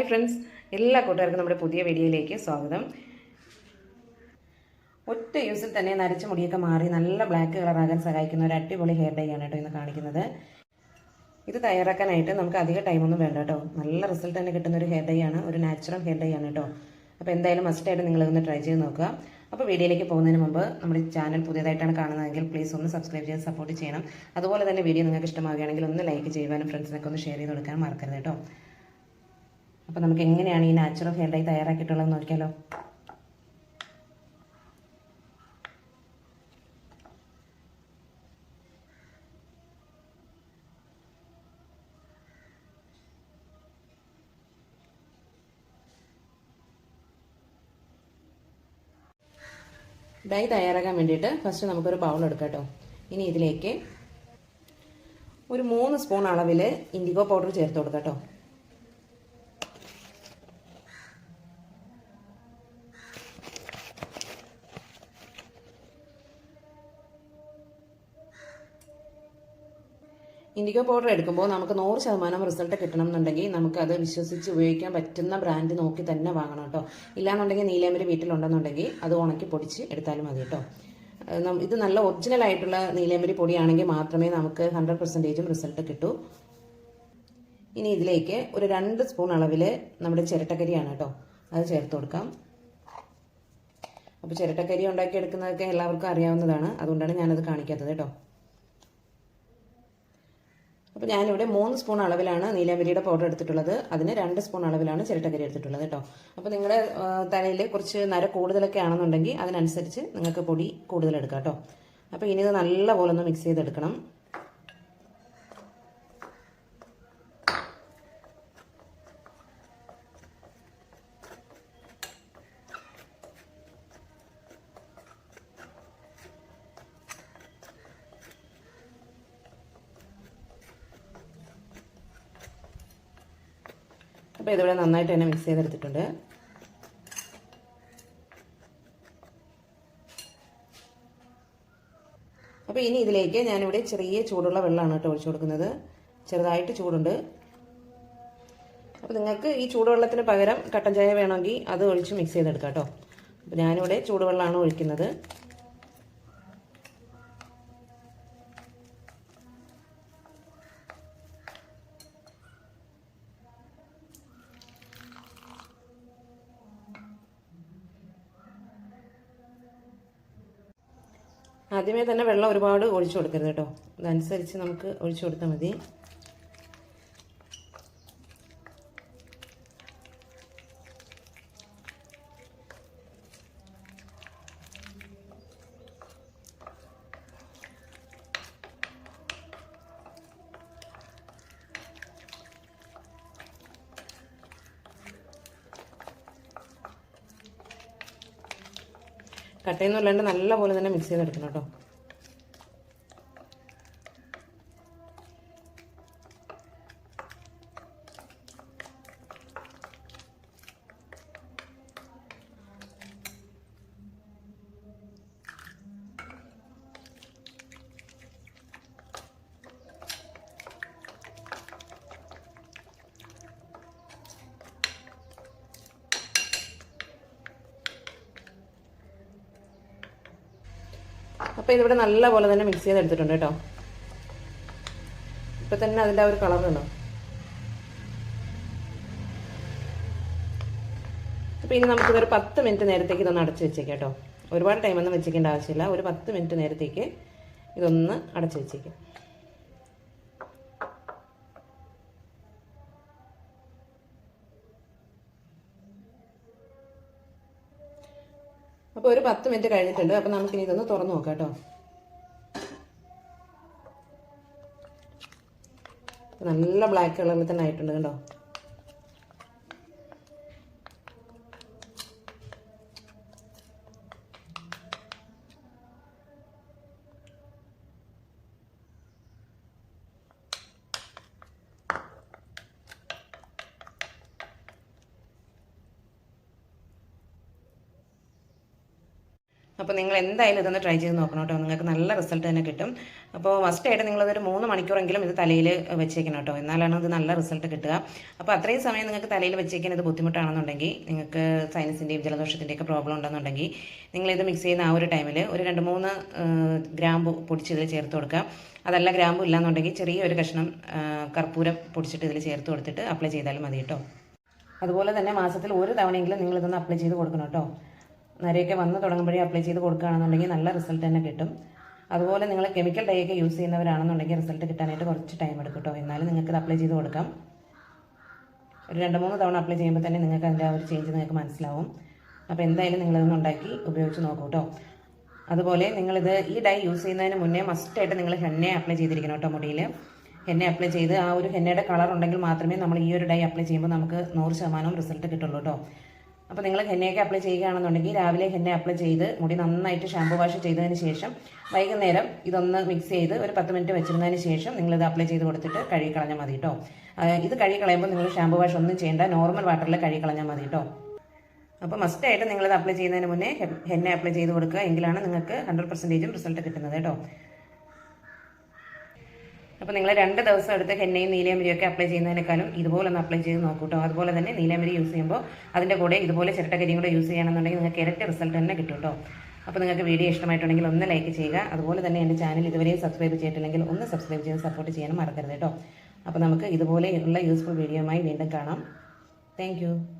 Hi friends. എല്ലാ കൂട്ടുകാർക്കും നമ്മുടെ പുതിയ വീഡിയോയിലേക്ക് സ്വാഗതം. ഒറ്റ യൂസിൽ തന്നെ നരച്ച മുടിയൊക്കെ മാറി നല്ല ബ്ലാക്ക് കളറാകാൻ സഹായിക്കുന്ന ഒരു അടിപൊളി ഹെയർ ഡൈ ആണ് കേട്ടോ ഇന്ന് കാണിക്കുന്നത്. ഇത് തയ്യാറാക്കാനായിട്ട് നമുക്ക് അധികം ടൈമൊന്നും വേണ്ട കേട്ടോ. നല്ല റിസൾട്ട് തന്നെ കിട്ടുന്ന ഒരു ഹെയർ ഡൈ ആണ് ഒരു നാച്ചുറൽ ഹെയർ ഡൈ ആണ് കേട്ടോ. അപ്പോൾ എന്തായാലും മസ്റ്റായിട്ട് നിങ്ങളിതൊന്ന് ട്രൈ ചെയ്ത് നോക്കുക. അപ്പോൾ വീഡിയോയിലേക്ക് പോകുന്നതിന് മുമ്പ് നമ്മുടെ ചാനൽ പുതിയതായിട്ടാണ് കാണുന്നതെങ്കിൽ പ്ലീസ് ഒന്ന് സബ്സ്ക്രൈബ് ചെയ്ത് സപ്പോർട്ട് ചെയ്യണം. അതുപോലെ തന്നെ വീഡിയോ നിങ്ങൾക്ക് ഇഷ്ടമാവുകയാണെങ്കിൽ ഒന്ന് ലൈക്ക് ചെയ്യുവാനും ഫ്രണ്ട്സിനൊക്കെ ഒന്ന് ഷെയർ ചെയ്ത് കൊടുക്കാനും മറക്കരുത് കേട്ടോ. അപ്പോൾ നമുക്ക് എങ്ങനെയാണ് ഈ നാച്ചുറൽ ഹെയർ ഡൈ തയ്യാറാക്കിയിട്ടുള്ളത് നോക്കിയാലോ? ഡൈ തയ്യാറാക്കാൻ വേണ്ടിയിട്ട് ഫസ്റ്റ് നമുക്കൊരു ബൗൾ എടുക്കാം കേട്ടോ ഇനി ഇതിലേക്ക് ഒരു മൂന്ന് സ്പൂൺ അളവിൽ ഇൻഡിഗോ പൗഡർ ചേർത്ത് കൊടുക്കാം കേട്ടോ ഇൻഡിഗോ പൗഡർ എടുക്കുമ്പോൾ നമുക്ക് നൂറ് ശതമാനം റിസൾട്ട് കിട്ടണം എന്നുണ്ടെങ്കിൽ നമുക്കത് വിശ്വസിച്ച് ഉപയോഗിക്കാൻ പറ്റുന്ന ബ്രാൻഡ് നോക്കി തന്നെ വാങ്ങണം കേട്ടോ. ഇല്ലാന്നുണ്ടെങ്കിൽ നീലാമ്പരി വീട്ടിലുണ്ടെന്നുണ്ടെങ്കിൽ അത് ഉണക്കി പൊടിച്ച് എടുത്താലും മതി കേട്ടോ. ഇത് നല്ല ഒറിജിനൽ ആയിട്ടുള്ള നീലാമ്പരി പൊടിയാണെങ്കിൽ മാത്രമേ നമുക്ക് ഹൺഡ്രഡ് പെർസെന്റേജും റിസൾട്ട് കിട്ടൂ. ഇനി ഇതിലേക്ക് ഒരു രണ്ട് സ്പൂൺ അളവിൽ നമ്മുടെ ചിരട്ടക്കരിയാണ് കേട്ടോ. അത് ചേർത്ത് കൊടുക്കാം. അപ്പോൾ ചിരട്ടക്കരി ഉണ്ടാക്കി എടുക്കുന്നതൊക്കെ എല്ലാവർക്കും അറിയാവുന്നതാണ്. അതുകൊണ്ടാണ് ഞാനത് കാണിക്കാത്തത് കേട്ടോ. അപ്പോൾ ഞാനിവിടെ മൂന്ന് സ്പൂൺ അളവിലാണ് നീലാമ്പരിയുടെ പൗഡർ എടുത്തിട്ടുള്ളത്. അതിന് രണ്ട് സ്പൂൺ അളവിലാണ് ചിരട്ടക്കരി എടുത്തിട്ടുള്ളത് കേട്ടോ. അപ്പോൾ നിങ്ങളുടെ തലയിൽ കുറച്ച് നര കൂടുതലൊക്കെ ആണെന്നുണ്ടെങ്കിൽ അതിനനുസരിച്ച് നിങ്ങൾക്ക് പൊടി കൂടുതലെടുക്കാം കേട്ടോ. അപ്പോൾ ഇനി ഇത് നല്ലപോലെ ഒന്ന് മിക്സ് ചെയ്തെടുക്കണം. അപ്പോൾ ഇതിവിടെ നന്നായിട്ട് തന്നെ മിക്സ് ചെയ്തെടുത്തിട്ടുണ്ട്. അപ്പോൾ ഇനി ഇതിലേക്ക് ഞാനിവിടെ ചെറിയ ചൂടുള്ള വെള്ളമാണ് കേട്ടോ ഒഴിച്ചു കൊടുക്കുന്നത്. ചെറുതായിട്ട് ചൂടുണ്ട്. അപ്പോൾ നിങ്ങൾക്ക് ഈ ചൂടുവെള്ളത്തിന് പകരം കട്ടൻ ചായ വേണമെങ്കിൽ അത് ഒഴിച്ച് മിക്സ് ചെയ്തെടുക്കാം കേട്ടോ. അപ്പോൾ ഞാനിവിടെ ചൂടുവെള്ളമാണ് ഒഴിക്കുന്നത്. ആദ്യമേ തന്നെ വെള്ളം ഒരുപാട് ഒഴിച്ചു കൊടുക്കരുത് കേട്ടോ. അതനുസരിച്ച് നമുക്ക് ഒഴിച്ചു കൊടുത്താൽ മതി. കട്ടയൊന്നും ഇല്ലാണ്ട് നല്ല പോലെ തന്നെ മിക്സ് ചെയ്തെടുക്കണം കേട്ടോ. അപ്പോൾ ഇതിവിടെ നല്ലപോലെ തന്നെ മിക്സ് ചെയ്തെടുത്തിട്ടുണ്ട് കേട്ടോ. ഇപ്പം തന്നെ അതിന്റെ ആ ഒരു കളർ ഉണ്ടോ? അപ്പോൾ ഇനി നമുക്കിതൊരു പത്ത് മിനിറ്റ് നേരത്തേക്ക് ഇതൊന്ന് അടച്ച് വെച്ചേക്കാം കേട്ടോ. ഒരുപാട് ടൈമൊന്നും വെച്ചേക്കേണ്ട ആവശ്യമില്ല. ഒരു പത്ത് മിനിറ്റ് നേരത്തേക്ക് ഇതൊന്ന് അടച്ച് വെച്ചേക്കാം. അപ്പോൾ ഒരു പത്ത് മിനിറ്റ് കഴിഞ്ഞിട്ടുണ്ട്. അപ്പോൾ നമുക്കിനി ഇതൊന്ന് തുറന്നു നോക്കാം കേട്ടോ. നല്ല ബ്ലാക്ക് കളറിൽ തന്നെ ആയിട്ടുണ്ട് കേട്ടോ അപ്പോൾ നിങ്ങൾ എന്തായാലും ഇതൊന്ന് ട്രൈ ചെയ്ത് നോക്കണം കേട്ടോ. നിങ്ങൾക്ക് നല്ല റിസൾട്ട് തന്നെ കിട്ടും. അപ്പോൾ ഫസ്റ്റ് ആയിട്ട് നിങ്ങളതൊരു മൂന്ന് മണിക്കൂറെങ്കിലും ഇത് തലയിൽ വെച്ചേക്കണം കേട്ടോ. എന്നാലാണ് ഇത് നല്ല റിസൾട്ട് കിട്ടുക. അപ്പോൾ അത്രയും സമയം നിങ്ങൾക്ക് തലയിൽ വെച്ചേക്കാൻ ഇത് ബുദ്ധിമുട്ടാണെന്നുണ്ടെങ്കിൽ നിങ്ങൾക്ക് സൈനസിന്റെയും ജലദോഷത്തിന്റെയൊക്കെ പ്രോബ്ലം ഉണ്ടെന്നുണ്ടെങ്കിൽ നിങ്ങളിത് മിക്സ് ചെയ്യുന്ന ആ ഒരു ടൈമിൽ ഒരു രണ്ട് മൂന്ന് ഗ്രാമ്പു പൊടിച്ച് ഇതിൽ ചേർത്ത് കൊടുക്കുക. അതല്ല ഗ്രാമ്പു ഇല്ലാന്നുണ്ടെങ്കിൽ ചെറിയൊരു കഷ്ണം കർപ്പൂരം പൊടിച്ചിട്ട് ഇതിൽ ചേർത്ത് കൊടുത്തിട്ട് അപ്ലൈ ചെയ്താലും മതി കേട്ടോ. അതുപോലെ തന്നെ മാസത്തിൽ ഒരു തവണയെങ്കിലും നിങ്ങളിതൊന്ന് അപ്ലൈ ചെയ്ത് കൊടുക്കണം കേട്ടോ. നരയൊക്കെ വന്ന് തുടങ്ങുമ്പോഴേ അപ്ലൈ ചെയ്ത് കൊടുക്കുകയാണെന്നുണ്ടെങ്കിൽ നല്ല റിസൾട്ട് തന്നെ കിട്ടും. അതുപോലെ നിങ്ങൾ കെമിക്കൽ ഡൈ ഒക്കെ യൂസ് ചെയ്യുന്നവരാണെന്നുണ്ടെങ്കിൽ റിസൾട്ട് കിട്ടാനായിട്ട് കുറച്ച് ടൈം എടുക്കും കേട്ടോ എന്നാലും നിങ്ങൾക്ക് ഇത് അപ്ലൈ ചെയ്ത് കൊടുക്കാം. ഒരു രണ്ട് മൂന്ന് തവണ അപ്ലൈ ചെയ്യുമ്പോൾ തന്നെ നിങ്ങൾക്ക് അതിന്റെ ആ ഒരു ചേഞ്ച് നിങ്ങൾക്ക് മനസ്സിലാവും. അപ്പോൾ എന്തായാലും നിങ്ങളിതൊന്ന് ഉണ്ടാക്കി ഉപയോഗിച്ച് നോക്കൂ കേട്ടോ അതുപോലെ നിങ്ങളിത് ഈ ഡൈ യൂസ് ചെയ്യുന്നതിന് മുന്നേ മസ്റ്റായിട്ട് നിങ്ങൾ ഹെന്നെ അപ്ലൈ ചെയ്തിരിക്കണം കേട്ടോ മുടിയിൽ. ഹെന്നെ അപ്ലൈ ചെയ്ത് ആ ഒരു ഹെന്നയുടെ കളർ ഉണ്ടെങ്കിൽ മാത്രമേ നമ്മൾ ഈ ഒരു ഡൈ അപ്ലൈ ചെയ്യുമ്പോൾ നമുക്ക് നൂറ് ശതമാനം റിസൾട്ട് കിട്ടുള്ളൂ കേട്ടോ അപ്പോൾ നിങ്ങൾ ഹെന്നയൊക്കെ അപ്ലൈ ചെയ്യുകയാണെന്നുണ്ടെങ്കിൽ രാവിലെ ഹെന്ന അപ്ലൈ ചെയ്ത് മുടി നന്നായിട്ട് ഷാമ്പു വാഷ് ചെയ്തതിന് ശേഷം വൈകുന്നേരം ഇതൊന്ന് മിക്സ് ചെയ്ത് ഒരു പത്ത് മിനിറ്റ് വെച്ചിരുന്നതിന് ശേഷം നിങ്ങളിത് അപ്ലൈ ചെയ്ത് കൊടുത്തിട്ട് കഴുകി കളഞ്ഞാൽ മതി കേട്ടോ ഇത് കഴുകി കളയുമ്പോൾ നിങ്ങൾ ഷാമ്പു വാഷ് ഒന്നും ചെയ്യേണ്ട. നോർമൽ വാട്ടറിൽ കഴുകി കളഞ്ഞാൽ മതി കേട്ടോ അപ്പോൾ മസ്റ്റ് മസ്റ്റായിട്ട് നിങ്ങളിത് അപ്ലൈ ചെയ്യുന്നതിന് മുന്നേ ഹെന്ന അപ്ലൈ ചെയ്ത് കൊടുക്കുക. എങ്കിലാണ് നിങ്ങൾക്ക് ഹൺഡ്രഡ് പെർസെന്റേജും റിസൾട്ട് കിട്ടുന്നത് കേട്ടോ അപ്പോൾ നിങ്ങൾ രണ്ട് ദിവസം എടുത്ത് ഹെന്നയും നീലയമരിയും ഒക്കെ അപ്ലൈ ചെയ്യുന്നതിനേക്കാളും ഇതുപോലെ ഒന്ന് അപ്ലൈ ചെയ്ത് നോക്കൂട്ടോ അതുപോലെ തന്നെ നീലയമരി യൂസ് ചെയ്യുമ്പോൾ അതിന്റെ കൂടെ ഇതുപോലെ ചിരട്ടക്കരിയും കൂടെ യൂസ് ചെയ്യണമെന്നുണ്ടെങ്കിൽ നിങ്ങൾക്ക് ഇരട്ടി റിസൾട്ട് തന്നെ കിട്ടും കേട്ടോ അപ്പോൾ നിങ്ങൾക്ക് വീഡിയോ ഇഷ്ടമായിട്ടുണ്ടെങ്കിൽ ഒന്ന് ലൈക്ക് ചെയ്യുക. അതുപോലെ തന്നെ എന്റെ ചാനൽ ഇതുവരെയും സബ്സ്ക്രൈബ് ചെയ്തിട്ടില്ലെങ്കിൽ ഒന്ന് സബ്സ്ക്രൈബ് ചെയ്ത് സപ്പോർട്ട് ചെയ്യാനും മറക്കരുത് കേട്ടോ അപ്പോൾ നമുക്ക് ഇതുപോലെയുള്ള യൂസ്ഫുൾ വീഡിയോയുമായി വീണ്ടും കാണാം. താങ്ക്